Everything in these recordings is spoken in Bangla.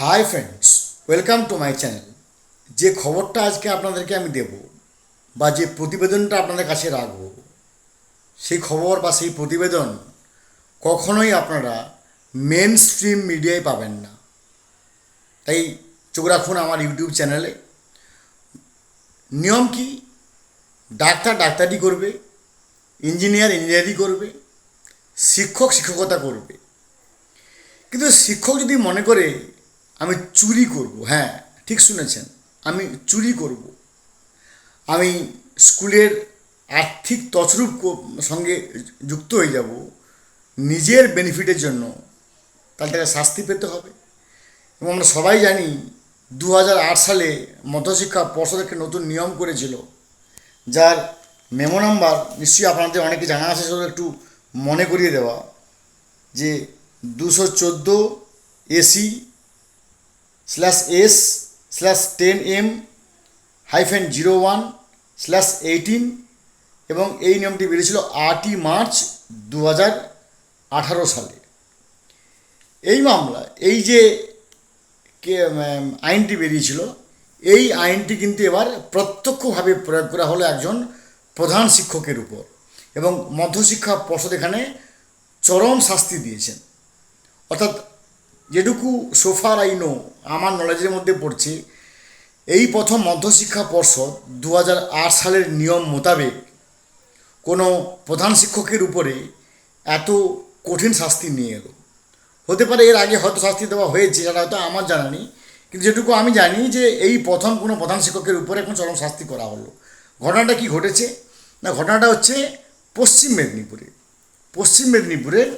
Hi friends welcome to my channel যে খবরটা আজকে আপনাদেরকে আমি দেব, বা যে প্রতিবেদনটা আপনাদের কাছে রাখব, সেই খবর বা সেই প্রতিবেদন কখনোই আপনারা মেন স্ট্রিম মিডিয়ায় পাবেন না। তাই চোখ রাখুন আমার ইউটিউব চ্যানেলে নিয়ম কি? ডাক্তার ডাক্তারি করবে ইঞ্জিনিয়ার ইঞ্জিনিয়ারিং করবে, শিক্ষক শিক্ষকতা করবে। কিন্তু শিক্ষক যদি মনে করে আমি চুরি করব হ্যাঁ ঠিক শুনেছেন, আমি চুরি করব। আমি স্কুলের আর্থিক তছরূপ সঙ্গে যুক্ত হয়ে যাব, নিজের বেনিফিটের জন্য তাহলে তাকে শাস্তি পেতে হবে। এবং আমরা সবাই জানি দু হাজার আট সালে মধ্যশিক্ষা পর্ষদ একটা নতুন নিয়ম করেছিল, যার মেমো নাম্বার নিশ্চয়ই আপনাদের অনেকে জানা আছে সেগুলো একটু মনে করিয়ে দেওয়া, যে দুশো চোদ্দ AC slash S slash ten M hyphen zero one slash eighteen এবং এই নিয়মটি বেরিয়েছিল আটই মার্চ দু হাজার আঠারো সালে। এই মামলা এই যে আইনটি বেরিয়েছিল, এই আইনটি কিন্তু এবার প্রত্যক্ষভাবে প্রয়োগ করা হলো একজন প্রধান শিক্ষকের উপর এবং মধ্যশিক্ষা পর্ষদ এখানে চরম শাস্তি দিয়েছেন। অর্থাৎ যেটুকু সোফার আইনও আমার নলেজের মধ্যে পড়ছে, এই প্রথম মধ্যশিক্ষা পর্ষদ দু হাজার আট সালের নিয়ম মোতাবেক কোনো প্রধান শিক্ষকের উপরে এত কঠিন শাস্তি নিয়ে এলো। হতে পারে এর আগে হয়তো শাস্তি দেওয়া হয়েছে, সেটা হয়তো আমার জানা নেই, কিন্তু যেটুকু আমি জানি যে এই প্রথম কোনো প্রধান শিক্ষকের উপরে এখন চরম শাস্তি করা হলো। ঘটনাটা কি ঘটেছে? না, ঘটনাটা হচ্ছে পশ্চিম মেদিনীপুরে। পশ্চিম মেদিনীপুরের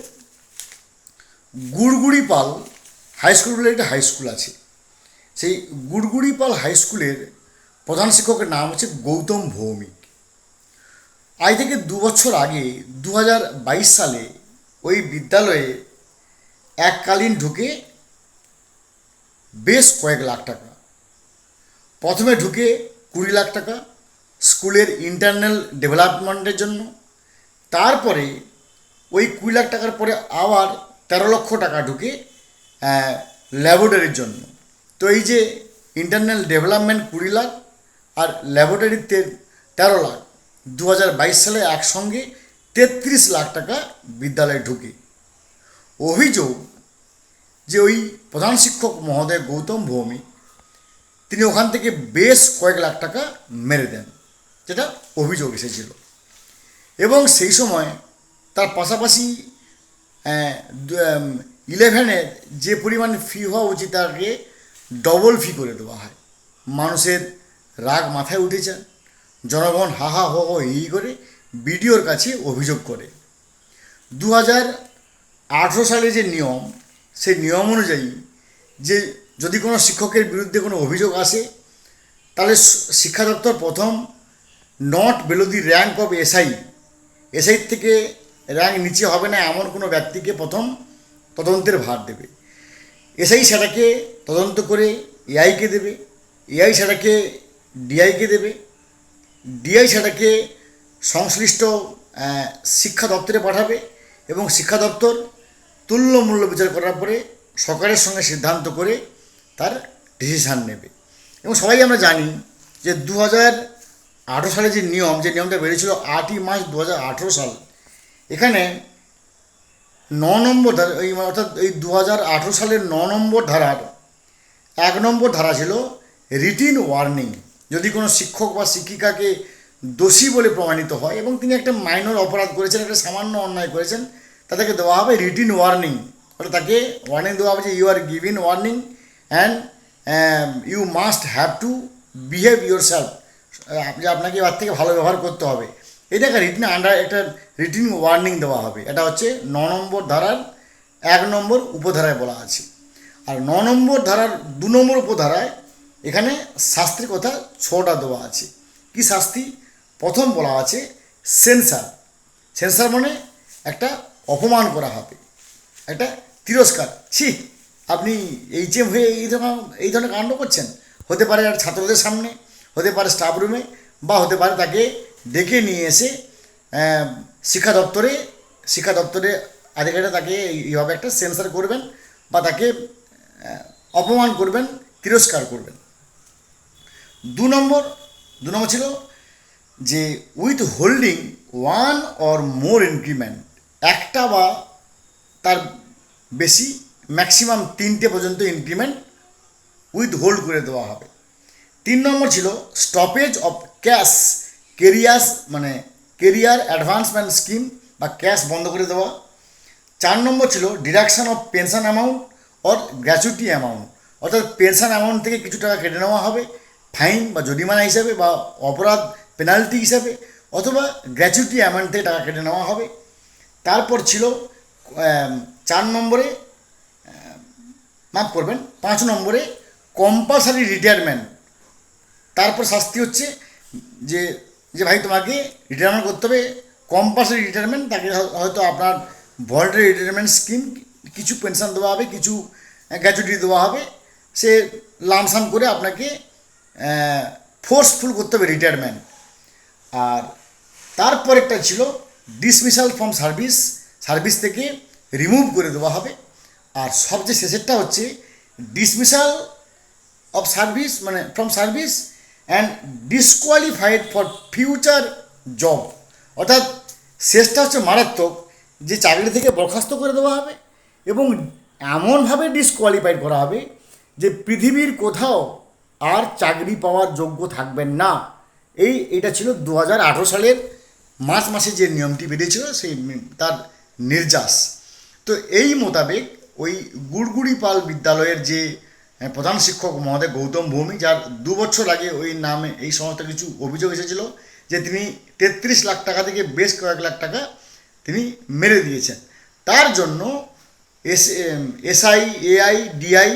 গুড়গুড়িপাল হাই স্কুল বলে একটা হাই স্কুল আছে। সেই গুড়গুড়িপাল হাই স্কুলের প্রধান শিক্ষকের নাম হচ্ছে গৌতম ভৌমিক। আজ থেকে দু বছর আগে দু হাজার বাইশ সালে ওই বিদ্যালয়ে এককালীন ঢুকে বেশ কয়েক লাখ টাকা। প্রথমে ঢুকে কুড়ি লাখ টাকা স্কুলের ইন্টারনাল ডেভেলপমেন্টের জন্য। তারপরে ওই কুড়ি লাখ টাকার পরে আবার তেরো লক্ষ টাকা ঢুকে ল্যাবরেটরির জন্য। তো এই যে ইন্টারনাল ডেভেলপমেন্ট কুড়ি লাখ আর ল্যাবরেটরিতে তেরো লাখ দু হাজার বাইশ সালে একসঙ্গে তেত্রিশ লাখ টাকা বিদ্যালয়ে ঢুকে। অভিযোগ যে ওই প্রধান শিক্ষক মহোদয় গৌতম ভৌমিক তিনি ওখান থেকে বেশ কয়েক লাখ টাকা মেরে দেন, যেটা অভিযোগ এসেছিল। এবং সেই সময় তার পাশাপাশি ইলেভেনের যে পরিমাণ ফি হওয়া উচিত তাকে ডবল ফি করে দেওয়া হয়। মানুষের রাগ মাথায় উঠে উঠেছে জনগণ হা হা হো হো হি করে বিডিওর কাছে অভিযোগ করে। দু হাজার আঠেরো সালে যে নিয়ম, সেই নিয়ম অনুযায়ী যে যদি কোনো শিক্ষকের বিরুদ্ধে কোনো অভিযোগ আসে, তাহলে শিক্ষা দপ্তর প্রথম not below the rank of SI SI থেকে র্যাঙ্ক নিচে হবে না এমন কোনো ব্যক্তিকে প্রথম তদন্তের ভার দেবে। এসআই সেটাকে তদন্ত করে এআইকে দেবে, এআই সেটাকে ডিআইকে দেবে, ডিআই সেটাকে সংশ্লিষ্ট শিক্ষা দপ্তরে পাঠাবে এবং শিক্ষা দপ্তর তুল্য মূল্য বিচার করার পরে সরকারের সঙ্গে সিদ্ধান্ত করে তার ডিসিশান নেবে। এবং সবাই আমরা জানি যে দু হাজার আঠেরো সালে যে নিয়ম, যে নিয়মটা বেরিয়েছিল আটই মার্চ দু হাজার আঠেরো সাল, এখানে ন নম্বর ধারা, এই অর্থাৎ এই দু হাজার আঠেরো সালের ন নম্বর ধারার এক নম্বর ধারা ছিল রিটিন ওয়ার্নিং যদি কোনো শিক্ষক বা শিক্ষিকাকে দোষী বলে প্রমাণিত হয় এবং তিনি একটা মাইনর অপরাধ করেছেন, একটা সামান্য অন্যায় করেছেন, তাদেরকে দেওয়া হবে রিটিন ওয়ার্নিং অর্থাৎ তাকে ওয়ার্নিং দেওয়া হবে যে you are given warning and you must have to behave yourself যে আপনাকে এবার থেকে ভালো ব্যবহার করতে হবে। এটা একটা রিটিন আন্ডার একটা রিটিন ওয়ার্নিং দেওয়া হবে। এটা হচ্ছে ন নম্বর ধারার এক নম্বর উপধারায় বলা আছে। আর ন নম্বর ধারার দু নম্বর উপধারায় এখানে শাস্তির কথা ছটা দেওয়া আছে। কি শাস্তি? প্রথম বলা আছে সেন্সার সেন্সার মানে একটা অপমান করা হবে। একটা তিরস্কার। ছি, আপনি এইচএম হয়ে এই ধরনের এই ধরনের কাণ্ড করছেন, হতে পারে আর ছাত্রদের সামনে, হতে পারে স্টাফ রুমে বা হতে পারে তাকে ডেকে নিয়ে এসে শিক্ষা দপ্তরে শিক্ষা দপ্তরে আধিকারিকরা তাকে এইভাবে একটা সেন্সার করবেন বা তাকে অপমান করবেন, তিরস্কার করবেন। দু নম্বর দু নম্বর ছিল যে with holding one or more increment একটা বা তার বেশি ম্যাক্সিমাম তিনটে পর্যন্ত ইনক্রিমেন্ট উইথ হোল্ড করে দেওয়া হবে। তিন নম্বর ছিল স্টপেজ অফ ক্যাশ কেরিয়ার্স মানে কেরিয়ার অ্যাডভান্সমেন্ট স্কিম বা ক্যাশ বন্ধ করে দেওয়া। চার নম্বর ছিল deduction of pension amount or gratuity amount. অর্থাৎ পেনশন অ্যামাউন্ট থেকে কিছু টাকা কেটে নেওয়া হবে, ফাইন বা জরিমানা হিসাবে বা অপরাধ পেনাল্টি হিসাবে অথবা গ্র্যাচুইটি অ্যামাউন্ট থেকে টাকা কেটে নেওয়া হবে। তারপর ছিল চার নম্বরে মাফ করবেন, পাঁচ নম্বরে কম্পালসারি রিটায়ারমেন্ট। তারপর শাস্তি হচ্ছে যে যে ভাই, তোমাকে রিটায়ারমেন্ট করতে হবে। কম্পালসারি রিটায়ারমেন্ট তাকে হয়- হয়তো আপনার ভলেন্টারি রিটায়ারমেন্ট স্কিম কিছু পেনশন দেওয়া হবে, কিছু গ্র্যাচুইটি দেওয়া হবে। সে লামসাম করে আপনাকে ফোর্সফুল করতে হবে রিটায়ারমেন্ট আর তারপরেরটা ছিল ডিসমিসাল ফ্রম সার্ভিস সার্ভিস থেকে রিমুভ করে দেওয়া হবে। আর সবচেয়ে শেষেরটা হচ্ছে ডিসমিসাল অফ সার্ভিস মানে from service and disqualified for future job অর্থাৎ শেষটা হচ্ছে মারাত্মক, যে চাকরি থেকে বরখাস্ত করে দেওয়া হবে এবং এমনভাবে ডিসকোয়ালিফাইড করা হবে যে পৃথিবীর কোথাও আর চাকরি পাওয়ার যোগ্য থাকবেন না। এই, এটা ছিল দু হাজার আঠেরো সালের মার্চ মাসে যে নিয়মটি বেরিয়েছিল, সেই তার নির্যাস। তো এই মোতাবেক ওই গুড়গুড়ি পাল বিদ্যালয়ের যে প্রধান শিক্ষক মহোদয় গৌতম ভৌমি যার দু বছর আগে ওই নামে এই সমস্ত কিছু অভিযোগ এসেছিল যে তিনি তেত্রিশ লাখ টাকা থেকে বেশ কয়েক লাখ টাকা তিনি মেরে দিয়েছেন। তার জন্য এস এসআই, এআই, ডিআই,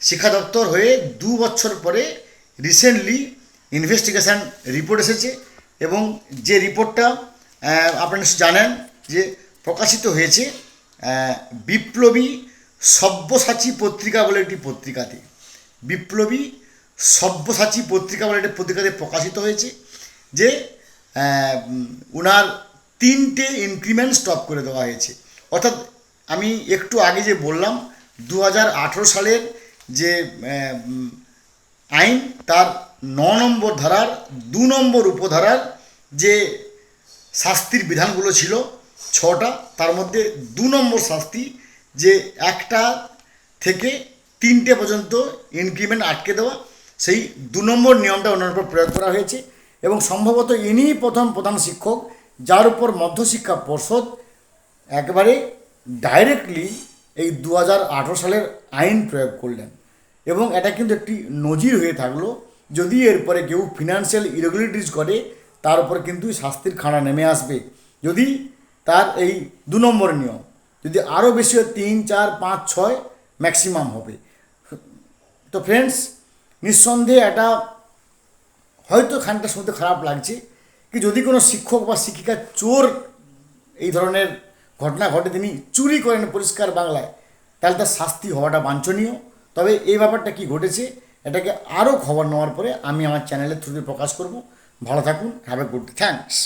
শিক্ষা দপ্তর হয়ে দু বছর পরে রিসেন্টলি ইনভেস্টিগেশন রিপোর্ট এসেছে এবং যে রিপোর্টটা আপনারা জানেন যে প্রকাশিত হয়েছে বিপ্লবী সব্যসাচী পত্রিকা বলে একটি পত্রিকাতে। বিপ্লবী সব্যসাচী পত্রিকা বলে একটি পত্রিকাতে প্রকাশিত হয়েছে, যে ওনার তিনটে ইনক্রিমেন্ট স্টপ করে দেওয়া হয়েছে। অর্থাৎ আমি একটু আগে যে বললাম দু হাজার আঠেরো সালের যে আইন, তার ন নম্বর ধারার, দু নম্বর উপধারার যে শাস্তির বিধানগুলো ছিল, ছটা, তার মধ্যে দু নম্বর শাস্তি যে একটা থেকে তিনটে পর্যন্ত ইনক্রিমেন্ট আটকে দেওয়া, সেই দু নম্বর নিয়মটা ওনার উপর প্রয়োগ করা হয়েছে এবং সম্ভবত ইনিই প্রথম প্রধান শিক্ষক যার উপর মধ্যশিক্ষা পর্ষদ একবারে ডাইরেক্টলি এই দু হাজার আঠেরো সালের আইন প্রয়োগ করলেন। এবং এটা কিন্তু একটি নজির হয়ে থাকল, যদি এরপরে কেউ ফিনান্সিয়াল ইরেগুলারিটিস করে তার উপর কিন্তু শাস্তির খাড়া নেমে আসবে। যদি তার এই দু নম্বর নিয়ম যদি আরও বেশি হয় তিন, চার, পাঁচ, ছয় ম্যাক্সিমাম হবে। তো ফ্রেন্ডস নিঃসন্দেহে এটা হয়তো খানটা শুনতে খারাপ লাগছে কি যদি কোনো শিক্ষক বা শিক্ষিকা চোর এই ধরনের ঘটনা ঘটে, তিনি চুরি করেন পরিষ্কার বাংলায়, তাহলে তার শাস্তি হওয়াটা বাঞ্ছনীয়। তবে এই ব্যাপারটা কি ঘটেছে, এটাকে আরও খবর নেওয়ার পরে আমি আমার চ্যানেলের থ্রুতে প্রকাশ করব। ভালো থাকুন হ্যাভ এ গুড থ্যাঙ্কস